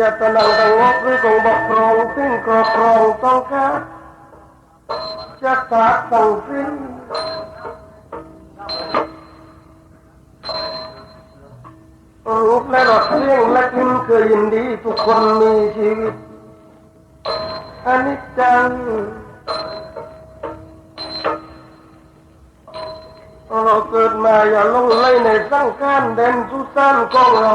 ยตนังตังงกหรือคงบกครองซึ่งครอบครองต้องกาจะขาดสั่งสิ้นรูปและรสเลี้ยงและกินเคยยินดีทุกคนมีชีวิตอนิจจังเราเกิดมาอย่าลงไหลในสังขารเด่นสุสานของเรา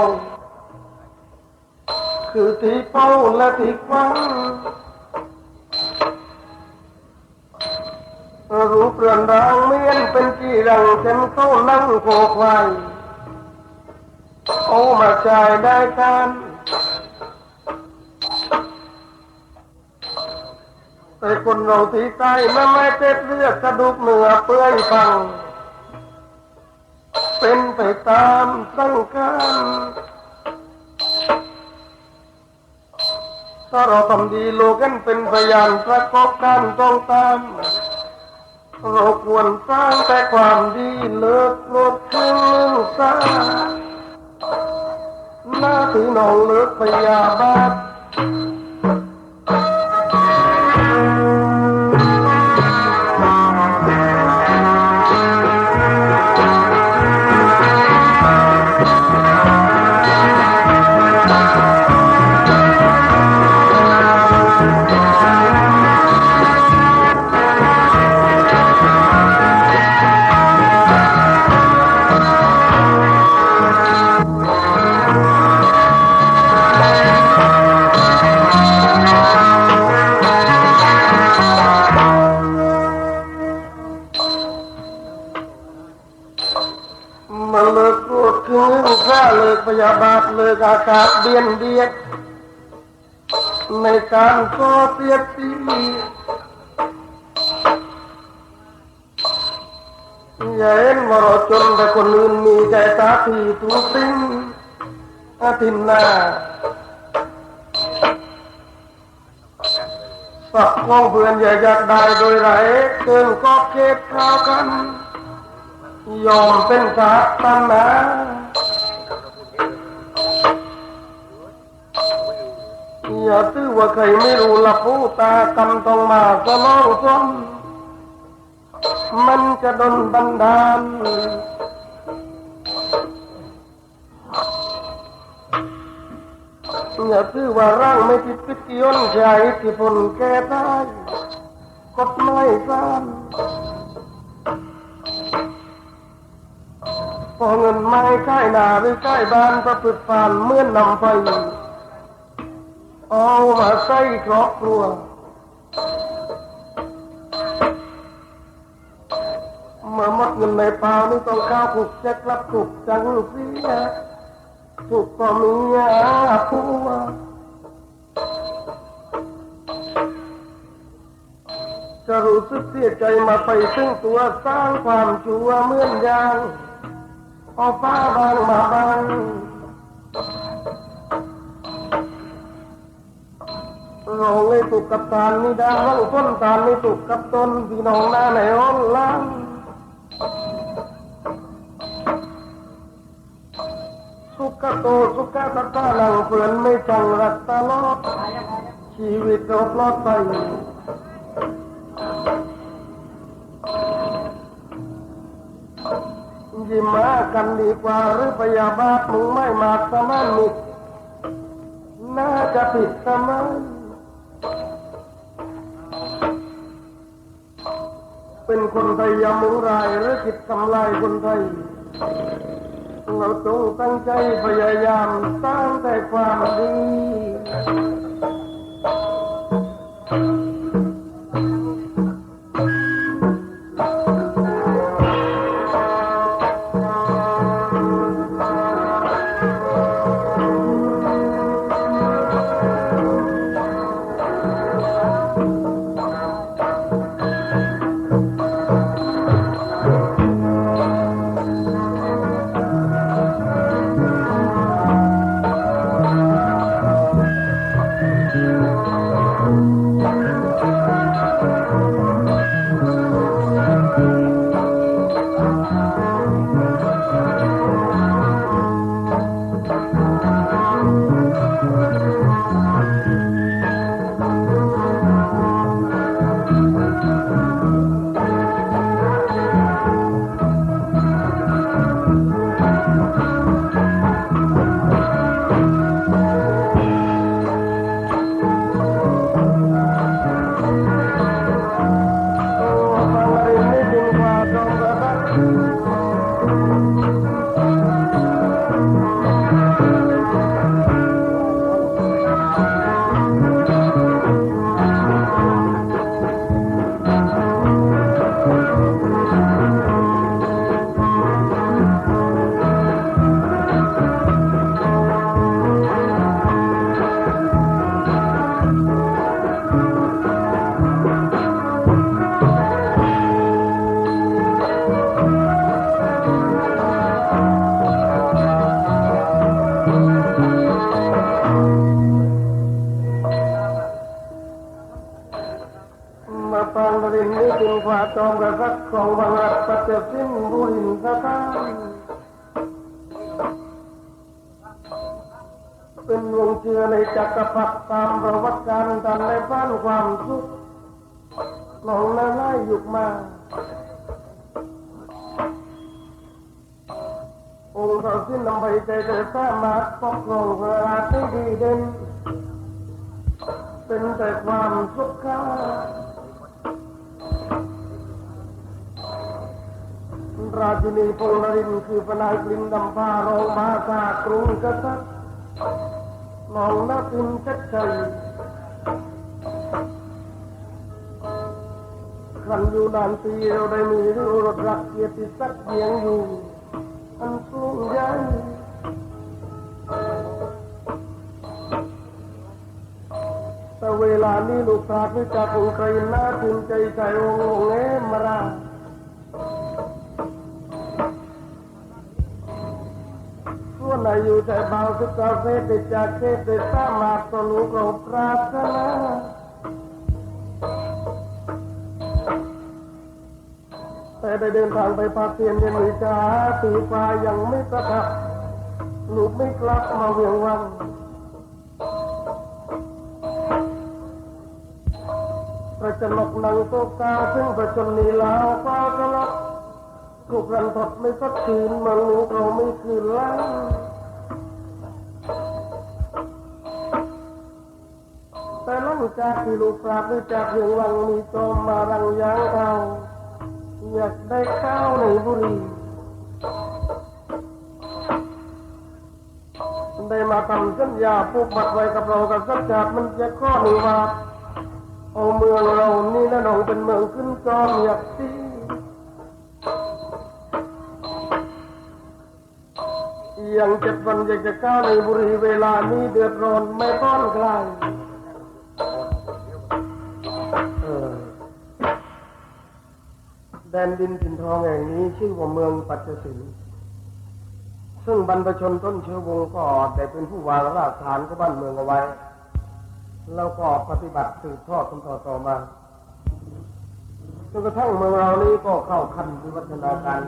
คือที่เป้าและที่ควังรูปเรือนรางเมือนเป็นจีรังเต็มเข้านั่งโคควายเอามาใช้ได้กันแต่คนเราที่ใต้ไม่ไม่เจ็บเลือดกระดูกเหนือเปื่อยฟัง เป็นไปตามสังการ ถ้าเราทำดีโลกันเป็นพยานประกอบการต้องตาม เราควรสร้างแต่ความดีเลิกลดถึงสร้างหน้าที่น้องเลิกพยาบาท กากาเบียนเบียดในการก่อเสียดสีอย่าเห็นว่าราจนแต่คนอื่นมีใจตาที่ทุกสิ่งอาทินหน้าสักของเพื่อนอย่าอยากได้โดยไรเกินก็เก็บข้าวกัน ยอมเป็นศาสนา อย่าตื้อว่าใครไม่รู้ละผู้ตากำต้องมาก็น้องซ้นมันจะดนบันดาลอย่าตื้อว่าร่างไม่ติดพิษย้อนใจที่ผลแก่ตายกฎหมายสร้างพอเงินไม่ใกล้หนาหรือใกล้บ้านประพฤติผ่านเมื่อนนำไป เอามาใส่ครอบครัวมื่อหมดเงินในป่านี่ต้องข้าวผูกเช็ครับถูกจังเสียถูกก็มีอาผัวจะรู้สึกเสียใจมาไปซึ่งตัวสร้างความชั่วเหมือนอย่างเอาฟ้าบางมาบาง เราเลยถูกกับตานนี่ดาวังต้นตานนี่ถูกกับต้นพี่น้องหน้าไหนอ้อนล้างสุขโตสุขตตาหลังเพื่อนไม่จังรักตลอดชีวิตเราปลอดไปยิ้มมากันดีกว่าหรือพยาบาทมึงไม่มาสมานมิตรน่าจะผิดสมัย เป็นคนไทยยามุงรายหรือคิดทำลายคนไทย เราจงตั้งใจพยายามสร้างแต่ความดี อมกษัตริย์ของบังรัฐปัจเจสิ้นบุรินทกานเป็นวงเชื่อในจักรพรรดิตามประวัติการตันในบ้านความสุขหลงนาไล่ยุกมา องค์เราสิ้นลำไปใจแต่สามารถปกครองเวลาที่ดีเด่นเป็นแต่ความสุขค่า ราชินีพงนรินคือพนายกลินดำพารองมาซากรุงกษัตริย์น้องนับพินชัดชัยครันอยู่นานปีเราได้มีรื่องรถรักเกียรติศักดิ์เยียงอยู่อันสูงใหญ่แต่เวลานี้ลูกตาไม่จากองค์ใครน่าภูมิใจใจองค์องค์เอมรา นไหนอยู่ใจเบาสุดกาเฟติดจากเทพติดสามาตลูกเราปรารถนาแต่ได้เดินทางไปภาคเพียนเย็นวิจาตีฟ้ายังไม่ประทับลูกไม่กลับมาเวียงวังประจนกนังโตกาซึ่งประจนนีลาวฟ้ากระลกถูกรันทดไม่สักคืนมืองลูกเราไม่คืนแล้ว แต่หลังจากที่ลูกปราบด้วยจากเรื่องวังมีโจมมารังยางเอาอยากได้ข้าวในบุรีได้มาทำสัญญาผูกบัตรไว้กับเรากับสัจจามันจะข้อหนึ่งว่าเอาเมืองเรานี่นะน้องเป็นเมืองขึ้นจอมอยากตียังเจ็ดวันอยากจะก้าวในบุรีเวลานี้เดือดร้อนไม่ต้อนใคร แดนดินถิ่นทองแห่งนี้ชื่อว่าเมืองปัจจสินซึ่งบรรพชนต้นเชื้อวงศ์ก็ได้เป็นผู้วางรากฐานของบ้านเมืองเอาไว้ แล้วก็ปฏิบัติสืบทอดกันต่อต่อมาจนกระทั่งเมืองเรานี้ก็เข้าขั้นวิวัฒนาการ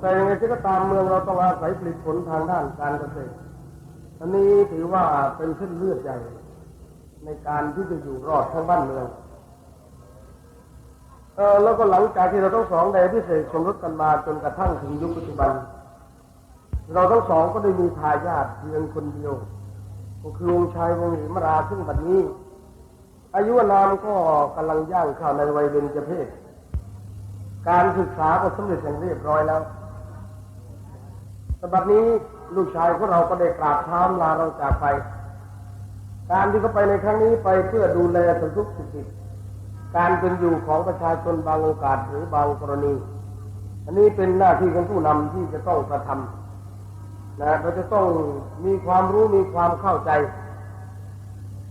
แต่ยังไงก็ตามเมืองเราต้องอาศัยผลิตผลทางด้านการเกษตร อันนี้ถือว่าเป็นเส้นเลือดใหญ่ในการที่จะอยู่รอดทั้งบ้านเมือง เออแล้วก็หลังจากที่เราทั้งสองได้พิเศษสมรสกันมาจนกระทั่งถึงยุคปัจจุบัน เราทั้งสองก็ได้มีทายาทเพียงคนเดียว ก็คือองค์ชายวงศ์หิมราซึ่งบัดนี้ อายุนามก็กำลังย่างเข้าในวัยเบญจเพศการศึกษาก็สำเร็จอย่างเรียบร้อยแล้วแต่บัดนี้ลูกชายของเราก็ได้กราบเท้าลาเราจากไป การที่เขาไปในครั้งนี้ไปเพื่อดูแลสทุกสุขดิบ การเป็นอยู่ของประชาชนบางโอกาสหรือบางกรณี อันนี้เป็นหน้าที่ของผู้นำที่จะต้องกระทำนะเราจะต้องมีความรู้มีความเข้าใจ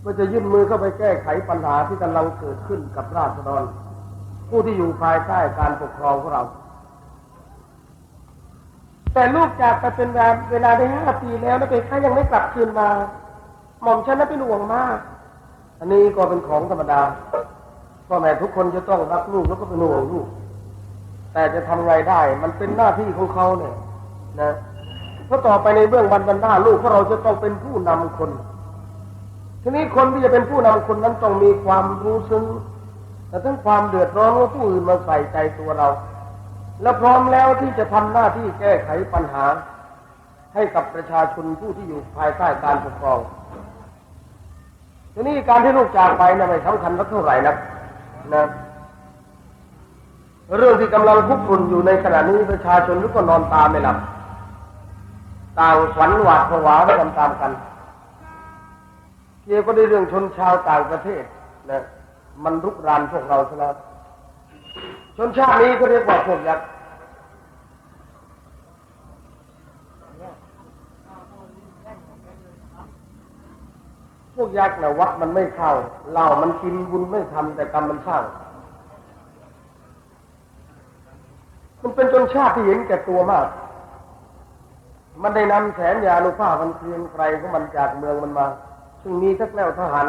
ก็จะยื่นมือเข้าไปแก้ไขปัญหาที่กำลังเกิดขึ้นกับราษฎร ผู้ที่อยู่ภายใต้การปกครองของเรา แต่ลูกจากไปเป็นเวลาได้ห้าปีแล้วนะเป็นข้ายังไม่กลับคืนมา หม่อมฉันนั้นเป็นห่วงมาก อันนี้ก็เป็นของธรรมดา พ่อแม่ทุกคนจะต้องรักลูกแล้วก็เป็นห่วงลูก แต่จะทำไงได้ มันเป็นหน้าที่ของเขาเนี่ย นะเพราะต่อไปในเบื้องบันบรรดาลูกของเราจะต้องเป็นผู้นำคน ทีนี้คนที่จะเป็นผู้นำคนนั้นต้องมีความรู้ซึ้งแต่ทั้งความเดือดร้อนว่าผู้อื่นมาใส่ใจตัวเรา และพร้อมแล้วที่จะทำหน้าที่แก้ไขปัญหา ให้กับประชาชนผู้ที่อยู่ภายใต้การปกครองทีนี้การที่ลูกจากไปนะไม่สำคัญสักเท่าไหร่นัก นะเรื่องที่กำลังคุกคุนอยู่ในขณะนี้ประชาชนทุกคนนอนตาไม่หลับต่างฝันหวาดผวาไปตามๆกัน เกี่ยวก็ได้เรื่องชนชาวต่างประเทศนะมันรุกรานพวกเราซะแล้วชนชาตินี้ก็เรียกว่าพวกยักษ์ พวกยักษ์นะวัดมันไม่เข้าเหล้ามันกินบุญไม่ทำแต่กรรมมันสร้าง มันเป็นชนชาติที่เห็นแก่ตัวมาก มันได้นำแสนยานุภามันเพียงไกลของมันจากเมืองมันมา ซึ่งมีทักแล้วทหาร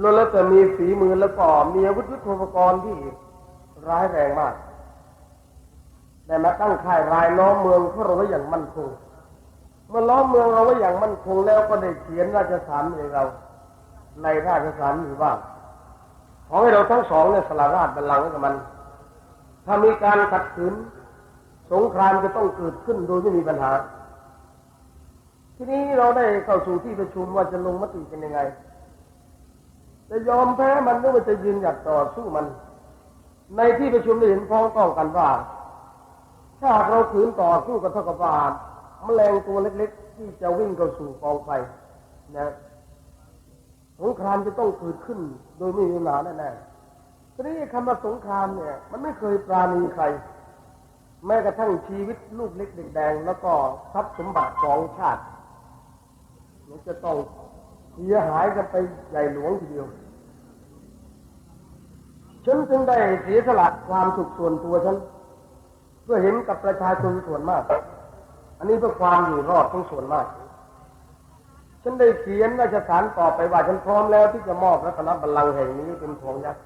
ล้วนแล้วแต่มีฝีมือแล้วก็มีอาวุธยุทโธปกรณ์ที่ร้ายแรงมากแต่มาตั้งค่ายรายล้อมเมืองขอเราไว้อย่างมั่นคง มื่อล้อมเมืองเราไว้อย่างมั่นคงแล้วก็ได้เขียนราชสารในเรา ในราชสารอยู่ว่าขอให้เราทั้งสองเนี่ยสละราชบัลลังก์ให้กับมัน ถ้ามีการขัดขืน สงครามจะต้องเกิดขึ้นโดยไม่มีปัญหา ทีนี้เราได้เข้าสู่ที่ประชุมว่าจะลงมติเป็นยังไง จะยอมแพ้มันหรือว่าจะยืนหยัดต่อสู้มัน ในที่ประชุมได้เห็นพ้องต้องกันว่า ถ้าเราขืนต่อสู้กับเท่ากับว่า แมลงตัวเล็ก ๆ ที่จะวิ่งเข้าสู่กองไฟนะสงครามจะต้องเกิดขึ้น โดยไม่มีปัญหาแน่ๆทีนี้คำว่าสงครามเนี่ย มันไม่เคยปราณีใคร แม้กระทั่งชีวิตลูกเล็กเด็กแดง แล้วก็ทรัพย์สมบัติของชาติมันจะต้องเสียหายกันไปใหญ่หลวงทีเดียว ฉันจึงได้เสียสละความสุขส่วนตัวฉัน เพื่อเห็นกับประชาชนส่วนมาก อันนี้เพื่อความอยู่รอดของส่วนมาก ฉันได้เขียนราชสารต่อไปว่าฉันพร้อมแล้วที่จะมอบรัตนบัลลังก์แห่งนี้เป็นของยักษ์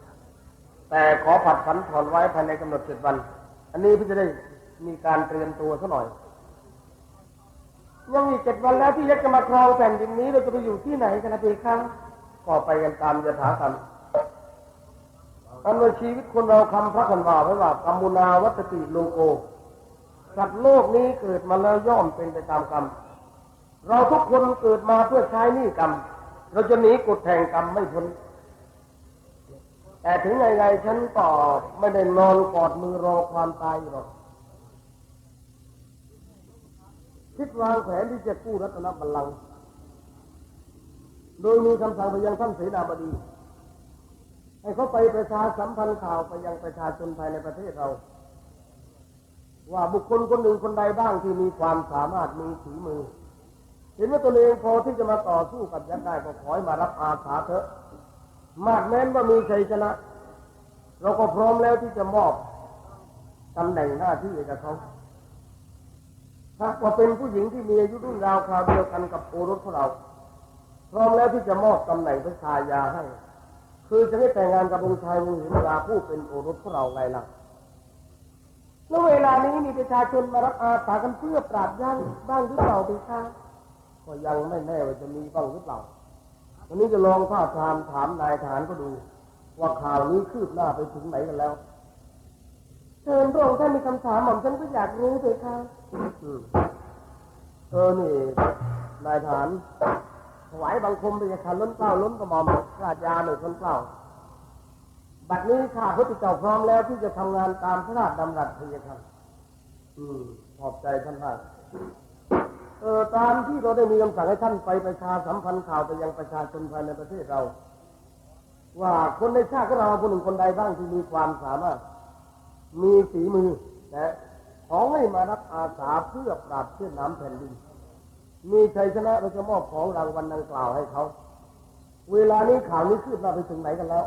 แต่ขอผัดผันผ่อนไว้ภายในกำหนดเจ็ดวัน อันนี้เพื่อจะได้มีการเตรียมตัวซะหน่อย ยังอีเจ็ดวันแล้วที่ยักษ์จะมาครองแผ่นดินนี้เราจะไปอยู่ที่ไหนกันนะพี่ครับก็ไปกันตามยถากรรมอันว่าชีวิตคนเราคำพระคันว่าไว้ว่ากรรมุนาวัตติโลโก สัตว์โลกนี้เกิดมาแล้วย่อมเป็นไปตามกรรม เราทุกคนเกิดมาเพื่อใช้หนี้กรรม เราจะหนีกฎแห่งกรรมไม่พ้น แต่ถึงไงไงฉันก็ไม่ได้นอนกอดมือรอความตายหรอก คิดวางแผนที่จะกู้รัตนบัลลังก์โดยมีคำสั่งไปยังท่านเสนาบดี ให้เขาไปประชาสัมพันธ์ข่าวไปยังประชาชนภายในประเทศเรา ว่าบุคคลคนหนึ่งคนใดบ้างที่มีความสามารถมีฝีมือ เห็นว่าตัวเองพอที่จะมาต่อสู้กับยักษ์ได้ก็ขอให้มารับอาสาเถอะ มากแม้นว่ามีชัยชนะ เราก็พร้อมแล้วที่จะมอบตำแหน่งหน้าที่ให้กับเขาถ้าว่าเป็นผู้หญิงที่มีอายุรุ่นราวคราวเดียวกันกับโอรสของเรา พร้อมแล้วที่จะมอบตำแหน่งพระชายาให้ คือจะให้แต่งงานกับองค์ชายวงหินราผู้เป็นโอรสของเราไงล่ะ แล้วเวลานี้มีประชาชนมารับอาสากันเพื่อปราบย่างบ้างหรือเปล่าดีคะก็ยังไม่แน่ว่าจะมีบ้างหรือเปล่า วันนี้จะลองท้าทามถามนายทหารก็ดู ว่าข่าวนี้คืบหน้าไปถึงไหนกันแล้ว เชิญพระองค์ท่านมีคำถามหม่อมฉันก็อยากรู้เลยค่ะเออนี่ นายทหารถวายบังคมไปยังคันล้นเกล้าล้นกระหม่อมราชยาหนึ่งคนเกล้า บัดนี้ข้าพระเจ้าพร้อมแล้วที่จะทำงานตามพระราชดำรัสพระยาค่ะอืมขอบใจท่านมากเออตามที่เราได้มีคำสั่งให้ท่านไปประชาสัมพันธ์ข่าวไปยังประชาชนภายในประเทศเรา ว่าคนในชาติของเราคนหนึ่งคนใดบ้างที่มีความสามารถ มีฝีมือนะขอให้มารับอาสาเพื่อปราบเชือดน้ำแผ่นดิน มีชัยชนะเราจะมอบของรางวัลดังกล่าวให้เขา เวลานี้ข่าวนี้คืบหน้าไปถึงไหนกันแล้ว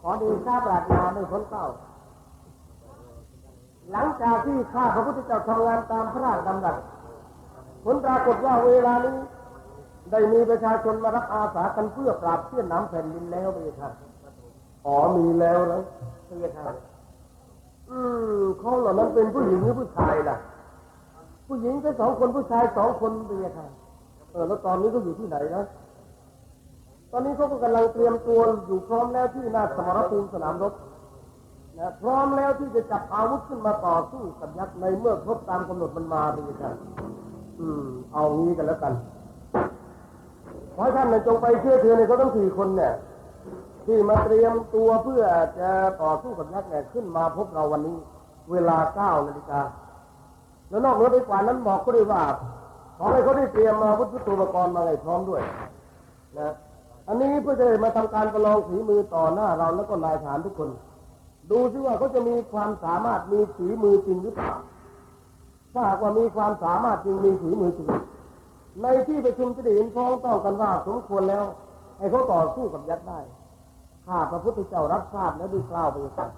ขอดีทราปราดนาด้วยพ้นเก้า หลังจากที่ข้าพระพุทธเจ้าทำงานตามพระราชดำรัสผลปรากฏว่าเวลานี้ ได้มีประชาชนมารับอาสากันเพื่อปราบเสี้ยนน้ำแผ่นดินแล้วพี่ครับอ๋อมีแล้วนะพี่ครับอืมเขาเหล่านั้นเป็นผู้หญิงหรือผู้ชายล่ะ ผู้หญิงแค่สองคนผู้ชายสองคนพี่ครับเออแล้วตอนนี้ก็อยู่ที่ไหนนะ ตอนนี้เขาก็กำลังเตรียมตัวอยู่พร้อมแล้วที่หน้าสมรภูมิสนามรบนะพร้อมแล้วที่จะจับอาวุธขึ้นมาต่อสู้กับยักษ์ในเมื่อครบตามกำหนดมันมาพี่ครับอืม เอางี้กันแล้วกันขอให้ท่านเนี่ยจงไปเชื่อเถือในเขาทั้งสี่คนเนี่ย ที่มาเตรียมตัวเพื่อจะต่อสู้กับยักษ์เนี่ยขึ้นมาพบเราวันนี้ เวลาเก้านาฬิกาแล้วนอกเหนือไปกว่านั้นบอกก็ได้ว่าขอให้เขาได้เตรียมมาวุฒิตุปกรณ์มาให้พร้อมด้วย นะ อันนี้เพื่อจะมาทำการประลองฝีมือต่อหน้าเราแล้วก็นายฐานทุกคน ดูซิว่าเขาจะมีความสามารถมีฝีมือจริงหรือเปล่าถ้าหากว่ามีความสามารถจริงมีฝีมือจริงในที่ประชุมจะได้เห็นพ้องต้องกันว่าสมควรแล้วให้เขาต่อสู้กับยักษ์ได้ข้าพระพุทธเจ้ารับทราบแล้วด้วยกล่าวไปกัน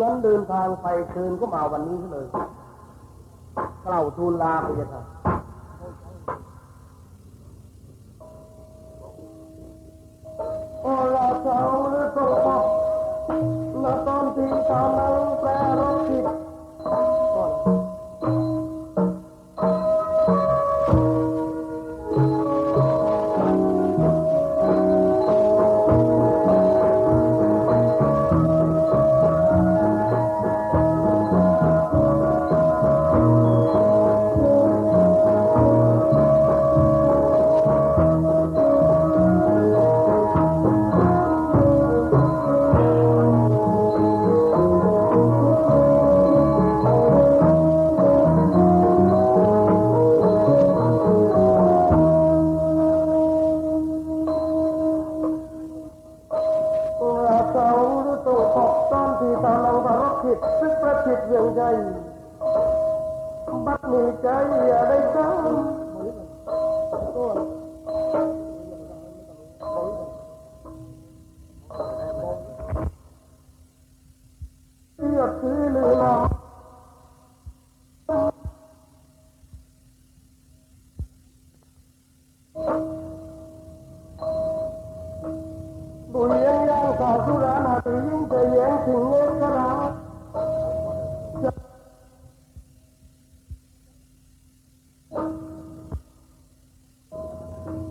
งั้นเดินทางไปเชิญก็มาวันนี้เลยกล่าวทูลลาไปยัง sao ตลอดและตอนที่กำลังแปรรถผิด ผิดซึ่งประผิดอย่างใดบัดมีใจอย่าได้ซ้ำ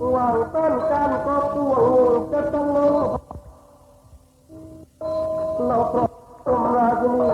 หวังต้นการก็ตัวงูจะต้องลงเราพร้อมราชนี